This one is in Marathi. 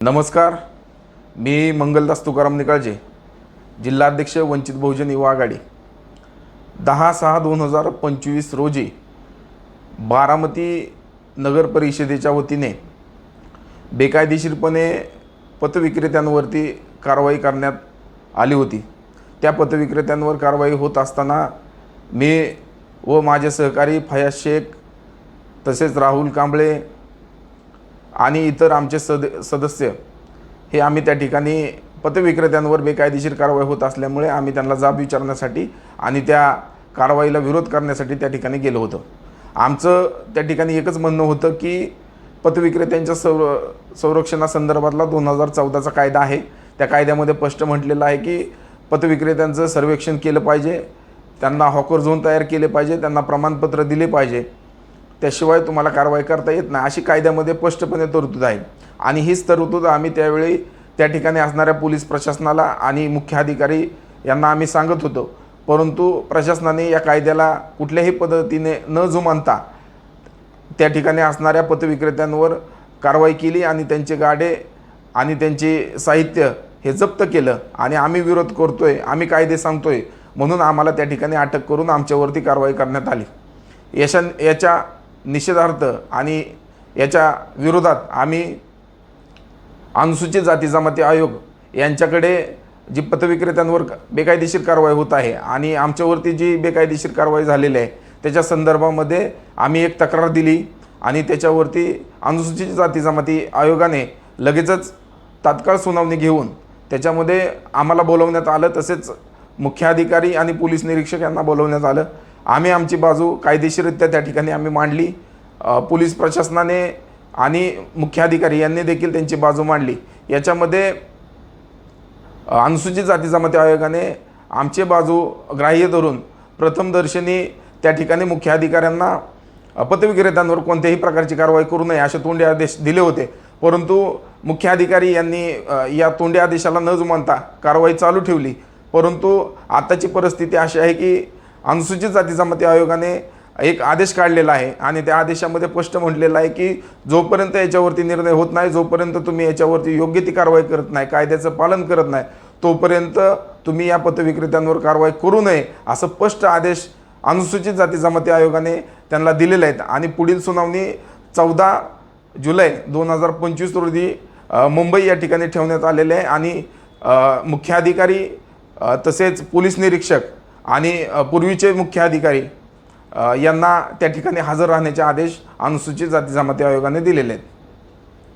नमस्कार. मी मंगलदास तुकाराम निकाळजे जिल्हाध्यक्ष वंचित बहुजन युवा आघाडी. दहा सहा दोन हजार पंचवीस रोजी बारामती नगर परिषदेच्या वतीने बेकायदेशीरपणे पतविक्रेत्यांवरती कारवाई करण्यात आली होती. त्या पतविक्रेत्यांवर कारवाई होत असताना मी व माझे सहकारी फयाज शेख तसेच राहुल कांबळे आणि इतर आमचे सद सदस्य हे आम्ही त्या ठिकाणी पतविक्रेत्यांवर बेकायदेशीर कारवाई होत असल्यामुळे आम्ही त्यांना जाब विचारण्यासाठी आणि त्या कारवाईला विरोध करण्यासाठी त्या ठिकाणी गेलो होतो. आमचं त्या ठिकाणी एकच म्हणणं होतं की पतविक्रेत्यांच्या संर संरक्षणासंदर्भातला दोन हजार चौदाचा कायदा आहे. त्या कायद्यामध्ये स्पष्ट म्हटलेलं आहे की पतविक्रेत्यांचं सर्वेक्षण केलं पाहिजे त्यांना हॉकर झोन तयार केले पाहिजे त्यांना प्रमाणपत्र दिले पाहिजे. त्याशिवाय तुम्हाला कारवाई करता येत नाही. अशी कायद्यामध्ये स्पष्टपणे तरतूद आहे. आणि हीच तरतूद आम्ही त्यावेळी त्या ठिकाणी असणाऱ्या पोलीस प्रशासनाला आणि मुख्य अधिकारी यांना आम्ही सांगत होतो. परंतु प्रशासनाने या कायद्याला कुठल्याही पद्धतीने न जुमानता त्या ठिकाणी असणाऱ्या पथविक्रेत्यांवर कारवाई केली आणि त्यांचे गाडे आणि त्यांचे साहित्य हे जप्त केलं. आणि आम्ही विरोध करतो आहे आम्ही कायदे सांगतो आहे म्हणून आम्हाला त्या ठिकाणी अटक करून आमच्यावरती कारवाई करण्यात आली. याच्या याच्या निषेधार्थ आणि याच्या विरोधात आम्ही अनुसूचित जाती जमाती आयोग यांच्याकडे जी पथविक्रेत्यांवर बेकायदेशीर कारवाई होत आहे आणि आमच्यावरती जी बेकायदेशीर कारवाई झालेली आहे त्याच्या संदर्भामध्ये आम्ही एक तक्रार दिली आणि त्याच्यावरती अनुसूचित जाती जमाती आयोगाने लगेचच तात्काळ सुनावणी घेऊन त्याच्यामध्ये आम्हाला बोलवण्यात आलं तसेच मुख्य अधिकारी आणि पोलीस निरीक्षक यांना बोलवण्यात आलं. आम्ही आमची बाजू कायदेशीररित्या त्या ठिकाणी आम्ही मांडली. पोलीस प्रशासनाने आणि मुख्याधिकारी यांनी देखील त्यांची बाजू मांडली. याच्यामध्ये अनुसूचित जाती जमाती आयोगाने आमची बाजू ग्राह्य धरून प्रथमदर्शनी त्या ठिकाणी मुख्य अधिकाऱ्यांना कोणत्याही प्रकारची कारवाई करू नये असे तोंडी आदेश दिले होते. परंतु मुख्य अधिकारी यांनी या तोंडी आदेशाला न जुमानता कारवाई चालू ठेवली. परंतु आताची परिस्थिती अशी आहे की अनुसूचित जाती जमाती आयोगाने एक आदेश काढलेला आहे आणि त्या आदेशामध्ये स्पष्ट म्हटलेलं आहे की जोपर्यंत याच्यावरती निर्णय होत नाही जोपर्यंत तुम्ही याच्यावरती योग्य ती कारवाई करत नाही कायद्याचं पालन करत नाही तोपर्यंत तुम्ही या पतविक्रेत्यांवर कारवाई करू नये असं स्पष्ट आदेश अनुसूचित जाती जमाती आयोगाने त्यांना दिलेले आहेत. आणि पुढील सुनावणी चौदा जुलै दोन हजार पंचवीस रोजी मुंबई या ठिकाणी ठेवण्यात आलेले आहे. आणि मुख्याधिकारी तसेच पोलीस निरीक्षक आणि पूर्वीचे मुख्य अधिकारी यांना त्या ठिकाणी हजर राहण्याचे आदेश अनुसूचित जाती जमाती आयोगाने दिलेले आहेत.